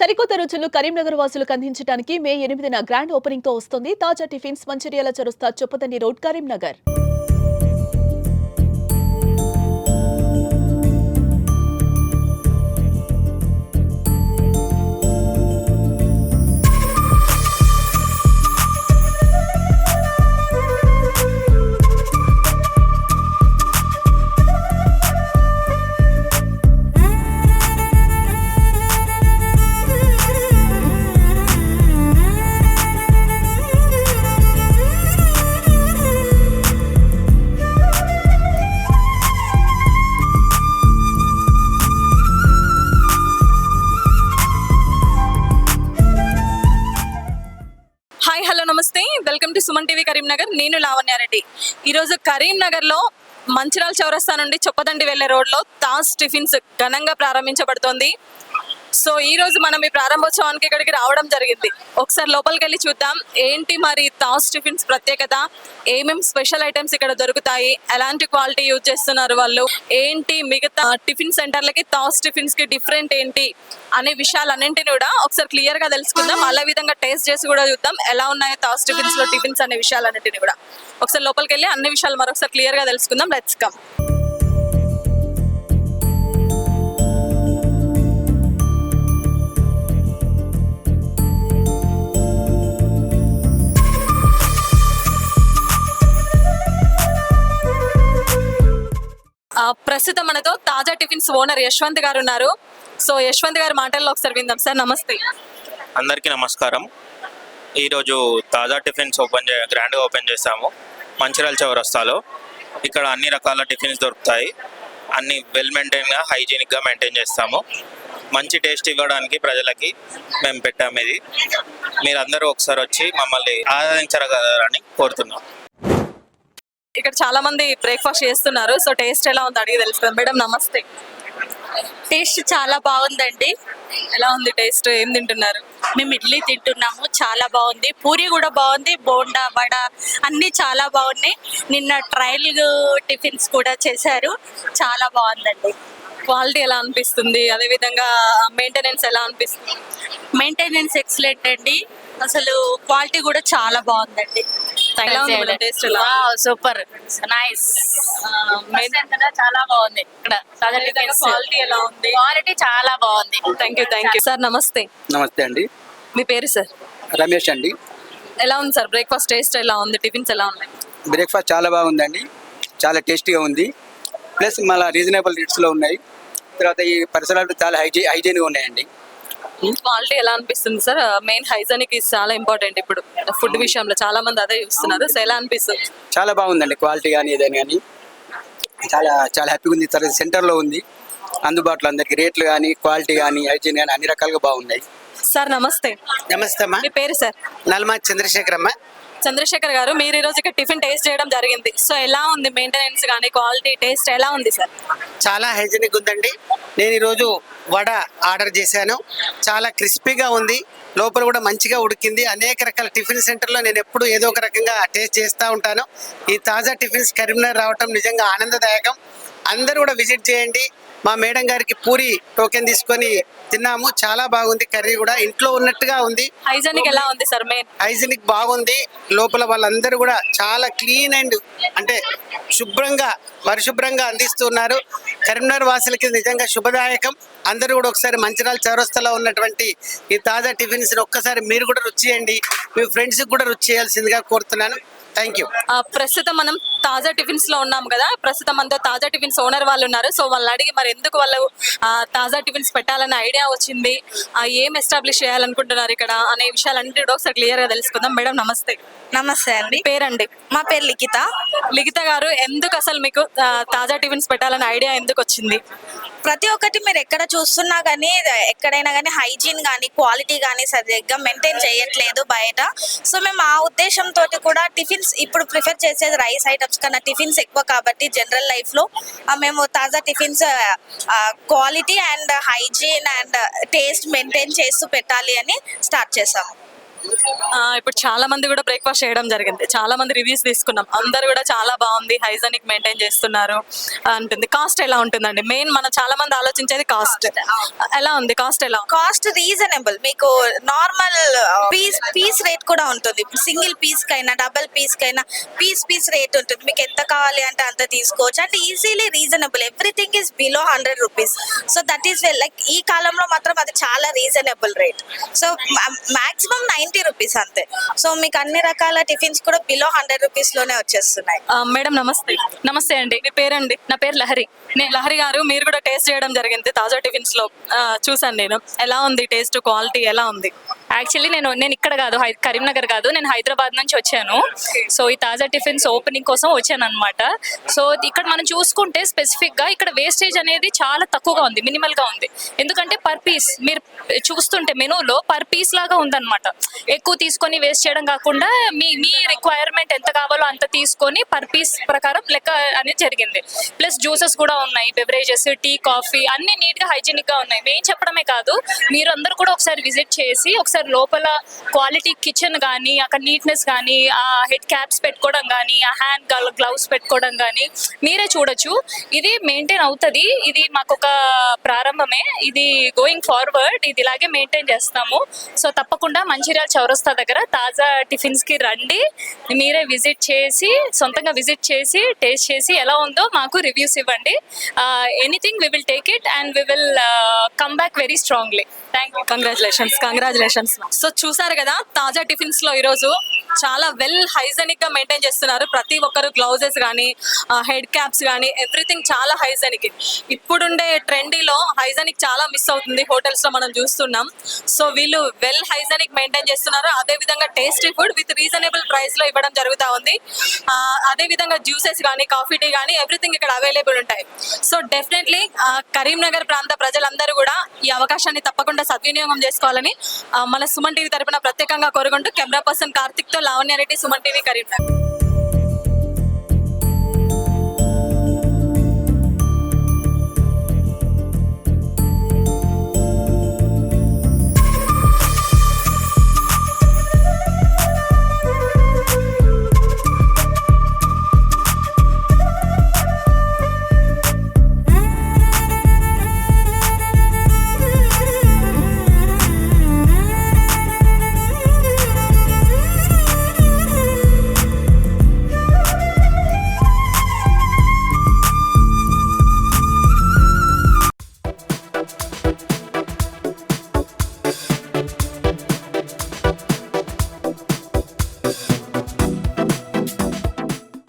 సరికొత్త రుచులు కరీంనగర్ వాసులకు అందించడానికి మే ఎనిమిదిన గ్రాండ్ ఓపెనింగ్తో వస్తుంది. Taza tiffins Mancherial చరుస్తా Choppadandi road Karimnagar. Welcome to Suman TV Karimnagar. నేను లావణ్యారెడ్డి ఈరోజు కరీంనగర్లో మంచిరాల్ చౌరస్తా నుండి చొప్పదండి వెళ్ళే రోడ్లో తాజ్ టిఫిన్స్ ఘనంగా ప్రారంభించబడుతోంది. సో ఈ రోజు మనం ఈ ప్రారంభోత్సవానికి ఇక్కడికి రావడం జరిగింది. ఒకసారి లోపలికి వెళ్ళి చూద్దాం. ఏంటి మరి థాస్ టిఫిన్స్ ప్రత్యేకత? ఏమేం స్పెషల్ ఐటమ్స్ ఇక్కడ దొరుకుతాయి? ఎలాంటి క్వాలిటీ యూజ్ చేస్తున్నారు వాళ్ళు? ఏంటి మిగతా టిఫిన్ సెంటర్లకి థాస్ టిఫిన్స్కి డిఫరెంట్ ఏంటి అనే విషయాలన్నింటినీ కూడా ఒకసారి క్లియర్గా తెలుసుకుందాం. అలా విధంగా టేస్ట్ చేసి కూడా చూద్దాం. ఎలా ఉన్నాయో థాస్ టిఫిన్స్లో టిఫిన్స్ అనే విషయాలన్నింటినీ కూడా. ఒకసారి లోపలికి వెళ్ళి అన్ని విషయాలు మరొకసారి క్లియర్గా తెలుసుకుందాం. Let's come. ప్రస్తుతం మనతో తాజా టిఫిన్స్ ఓనర్ యశ్వంత్ గారు ఉన్నారు. సో యశ్వంత్ గారి మాటల్లో ఒకసారి విందాం సార్ నమస్తే. అందరికీ నమస్కారం. ఈరోజు తాజా టిఫిన్స్ ఓపెన్ చే గ్రాండ్గా ఓపెన్ చేస్తాము మంచిర్యాల చౌరస్తాలో ఇక్కడ అన్ని రకాల టిఫిన్స్ దొరుకుతాయి. అన్ని వెల్ మెయింటైన్గా హైజీనిక్గా మెయింటైన్ చేస్తాము. మంచి టేస్ట్ ఇవ్వడానికి ప్రజలకి మేము పెట్టాము ఇది. మీరందరూ ఒకసారి వచ్చి మమ్మల్ని ఆదరించగలరని కోరుతున్నాం. ఇక్కడ చాలా మంది బ్రేక్ఫాస్ట్ చేస్తున్నారు. సో టేస్ట్ ఎలా ఉంది అడిగి తెలుస్తుంది మేడం నమస్తే. టేస్ట్ చాలా బాగుందండి. ఎలా ఉంది టేస్ట్ ఏం తింటున్నారు? మేము ఇడ్లీ తింటున్నాము. చాలా బాగుంది. పూరి కూడా బాగుంది. బోండా వడ అన్నీ చాలా బాగున్నాయి. నిన్న ట్రయల్ టిఫిన్స్ కూడా చేశారు. చాలా బాగుందండి. క్వాలిటీ ఎలా అనిపిస్తుంది? అదే విధంగా మెయింటెనెన్స్ ఎలా అనిపిస్తుంది? మెయింటెనెన్స్ ఎక్సలెంట్ అండి. అసలు క్వాలిటీ కూడా చాలా బాగుందండి. సూపర్ నైస్ చాలా బాగుంది. ఇక్కడ క్వాలిటీ ఎలా ఉంది? క్వాలిటీ చాలా బాగుంది. Thank you thank you sir నమస్తే. నమస్తే అండి. మీ పేరు సార్ రమేష్ అండి. ఎలా ఉంది సార్ బ్రేక్ఫాస్ట్ టేస్ట్ ఎలా ఉంది? టిఫిన్స్ ఎలా ఉన్నాయి? బ్రేక్ఫాస్ట్ చాలా బాగుందండి. చాలా టేస్టీగా ఉంది. ప్లస్ మళ్ళీ రీజనబుల్ రేట్స్లో ఉన్నాయి. తర్వాత ఈ పరిసరాలు చాలా హైజీ హైజీన్గా ఉన్నాయండి. క్వాలిటీ ఎలా అనిపిస్తుంది సార్ మెయిన్ హైజానిక్ ఇస్ చాలా ఇంపార్టెంట్ ఇప్పుడు ఫుడ్ విషయంలో. చాలా మంది అదే చూస్తున్నారు. సో ఎలా అనిపిస్తుంది? చాలా బాగుందండి క్వాలిటీ కానీ ఏదైనా కానీ చాలా చాలా హ్యాపీగా ఉంది తర్వాత సెంటర్లో ఉంది. అందుబాటులో అందరికి రేట్లు కానీ క్వాలిటీ కానీ హైజీన్ కానీ అన్ని రకాలుగా బాగున్నాయి. సార్ నమస్తే. నమస్తే అమ్మా. మీ పేరు సార్ నల్మా చంద్రశేఖరమ్మ. చంద్రశేఖర్ గారు మీరు ఈ రోజు ఇక్కడ టిఫిన్ టేస్ట్ చేయడం జరిగింది. సో ఎలా ఉంది మెయింటెనెన్స్ కానీ క్వాలిటీ టేస్ట్ ఎలా ఉంది సార్? చాలా హైజీనిక్ ఉందండి. నేను ఈరోజు వడ ఆర్డర్ చేశాను. చాలా క్రిస్పీగా ఉంది. లోపల కూడా మంచిగా ఉడికింది. అనేక రకాల టిఫిన్ సెంటర్లో నేను ఎప్పుడు ఏదో ఒక రకంగా టేస్ట్ చేస్తూ ఉంటాను. ఈ తాజా టిఫిన్స్ కరీంనగర్ రావటం నిజంగా ఆనందదాయకం. అందరూ కూడా విజిట్ చేయండి. మా మేడం గారికి పూరి టోకెన్ తీసుకొని తిన్నాము. చాలా బాగుంది కర్రీ కూడా. ఇంట్లో ఉన్నట్టుగా ఉంది. హైజానిక్ ఎలా ఉంది సార్ మెయిన్ హైజీనిక్ బాగుంది. లోపల వాళ్ళందరూ కూడా చాలా క్లీన్ అండ్ అంటే శుభ్రంగా పరిశుభ్రంగా అందిస్తున్నారు. కరీంనగర్ వాసులకి నిజంగా శుభదాయకం. అందరూ కూడా ఒకసారి మంచిర్యాల చౌరస్తాలో ఉన్నటువంటి ఈ తాజా టిఫిన్స్ ఒక్కసారి మీరు కూడా రుచి చేయండి. మీ ఫ్రెండ్స్కి కూడా రుచి చేయాల్సిందిగా కోరుతున్నాను. థ్యాంక్ యూ ఆ, ప్రస్తుతం మనం తాజా టిఫిన్స్లో ఉన్నాం కదా. ప్రస్తుతం మనతో తాజా టిఫిన్స్ ఓనర్ వాళ్ళు ఉన్నారు. సో వాళ్ళని అడిగి మరి ఎందుకు వాళ్ళు తాజా టిఫిన్స్ పెట్టాలన్న ఐడియా వచ్చింది. ఏం ఎస్టాబ్లిష్ చేయాలనుకుంటున్నారు ఇక్కడ అనే విషయాలన్నిటి కూడా ఒకసారి క్లియర్గా తెలుసుకుందాం. మేడం నమస్తే. నమస్తే అండి. పేరండి. మా పేరు లిఖిత. లిఖిత గారు ఎందుకు అసలు మీకు తాజా టిఫిన్స్ పెట్టాలన్న ఐడియా ఎందుకు వచ్చింది? ప్రతి ఒక్కటి మీరు ఎక్కడ చూస్తున్నా కానీ ఎక్కడైనా కానీ హైజీన్ కానీ క్వాలిటీ కానీ సరిగ్గా మెయింటైన్ చేయట్లేదు బయట. సో మేము ఆ ఉద్దేశంతో కూడా టిఫిన్స్ ఇప్పుడు ప్రిఫర్ చేసేది రైస్ ఐటమ్స్ కన్నా టిఫిన్స్ ఎక్కువ కాబట్టి జనరల్ లైఫ్లో మేము Taza tiffins quality and hygiene and taste maintain చేస్తూ పెట్టాలి అని స్టార్ట్ చేసాము. ఇప్పుడు చాలా మంది కూడా బ్రేక్ఫాస్ట్ చేయడం జరిగింది. చాలా మంది రివ్యూస్ తీసుకున్నాం. అందరు కూడా చాలా బాగుంది. హైజానిక్ మెయింటైన్ చేస్తున్నారు అంటుంది. కాస్ట్ ఎలా ఉంటుందండి? మెయిన్ మనం చాలా మంది ఆలోచించేది కాస్ట్ ఎలా ఉంది? కాస్ట్ ఎలా? కాస్ట్ రీజనబుల్ మీకు నార్మల్ పీస్ పీస్ రేట్ కూడా ఉంటుంది. సింగిల్ పీస్ కైనా డబల్ పీస్ కైనా పీస్ పీస్ రేట్ ఉంటుంది. మీకు ఎంత కావాలి అంటే అంత తీసుకోవచ్చు. అంటే easily reasonable everything is below hundred rupees so that is well like ఈ కాలంలో మాత్రం అది చాలా reasonable rate so maximum ninety rupees అంతే. సో మీకు అన్ని రకాల టిఫిన్స్ కూడా బిలో హండ్రెడ్ రూపీస్లోనే వచ్చేస్తున్నాయి. మేడం నమస్తే. నమస్తే అండి. మీ పేరండి? నా పేరు లహరి. నేను లహరి గారు. మీరు కూడా టేస్ట్ చేయడం జరిగింది. తాజా టిఫిన్స్లో చూసాను నేను. ఎలా ఉంది టేస్ట్ క్వాలిటీ ఎలా ఉంది? యాక్చువల్లీ నేను నేను ఇక్కడ కాదు హై- కరీంనగర్ కాదు నేను హైదరాబాద్ నుంచి వచ్చాను. సో ఈ తాజా టిఫిన్స్ ఓపెనింగ్ కోసం వచ్చాను అనమాట సో ఇక్కడ మనం చూసుకుంటే స్పెసిఫిక్గా ఇక్కడ వేస్టేజ్ అనేది చాలా తక్కువగా ఉంది మినిమల్గా ఉంది. ఎందుకంటే పర్ పీస్ మీరు చూస్తుంటే మెనూలో పర్ పీస్ లాగా ఉందన్నమాట. ఎక్కువ తీసుకొని వేస్ట్ చేయడం కాకుండా మీ మీ రిక్వైర్మెంట్ ఎంత కావాలో అంత తీసుకొని పర్ పీస్ ప్రకారం లెక్క అనేది జరిగింది. ప్లస్ జ్యూసెస్ కూడా ఉన్నాయి బెవరేజెస్ టీ కాఫీ అన్ని నీట్గా గా ఉన్నాయి. మేము చెప్పడమే కాదు మీరు అందరూ కూడా ఒకసారి విజిట్ చేసి ఒకసారి లోపల క్వాలిటీ కిచెన్ కానీ అక్కడ నీట్నెస్ కానీ ఆ హెడ్ క్యాప్స్ పెట్టుకోవడం కానీ ఆ హ్యాండ్ గ్లౌస్ పెట్టుకోవడం కానీ మీరే చూడొచ్చు. ఇది మెయింటైన్ అవుతుంది. ఇది మాకు ఒక ప్రారంభమే. ఇది గోయింగ్ ఫార్వర్డ్. ఇది ఇలాగే మెయింటైన్ చేస్తాము. సో తప్పకుండా మంచిర్యాల చౌరస్తా దగ్గర తాజా టిఫిన్స్కి రండి. మీరే విజిట్ చేసి సొంతంగా విజిట్ చేసి టేస్ట్ చేసి ఎలా ఉందో మాకు రివ్యూస్ ఇవ్వండి. Anything we will take it and we will come back very strongly. Thank you congratulations congratulations so చూసారు కదా తాజా టిఫిన్స్లో ఈరోజు చాలా వెల్ హైజెనిక్గా మెయింటైన్ చేస్తున్నారు. ప్రతి ఒక్కరు గ్లౌజెస్ కానీ హెడ్ క్యాప్స్ కానీ ఎవ్రీథింగ్ చాలా హైజెనిక్ ఇప్పుడుండే ట్రెండీలో హైజెనిక్ చాలా మిస్ అవుతుంది హోటల్స్లో మనం చూస్తున్నాం. సో వీళ్ళు వెల్ హైజెనిక్ మెయింటైన్ చేస్తున్నారు. అదే విధంగా టేస్టీ ఫుడ్ విత్ రీజనబుల్ ప్రైస్లో ఇవ్వడం జరుగుతా ఉంది. అదే విధంగా జ్యూసెస్ కానీ కాఫీ టీ కానీ ఎవ్రీథింగ్ ఇక్కడ అవైలబుల్ ఉంటాయి. సో డెఫినెట్లీ కరీంనగర్ ప్రాంత ప్రజలందరూ కూడా ఈ అవకాశాన్ని తప్పకుండా సద్వినియోగం చేసుకోవాలని మన మన సుమన్ టీవీ తరపున ప్రత్యేకంగా కోరుకుంటూ కెమెరా పర్సన్ కార్తిక్తో లావణ్య రెడ్డి సుమన్ టీవీ కరీంనగర్.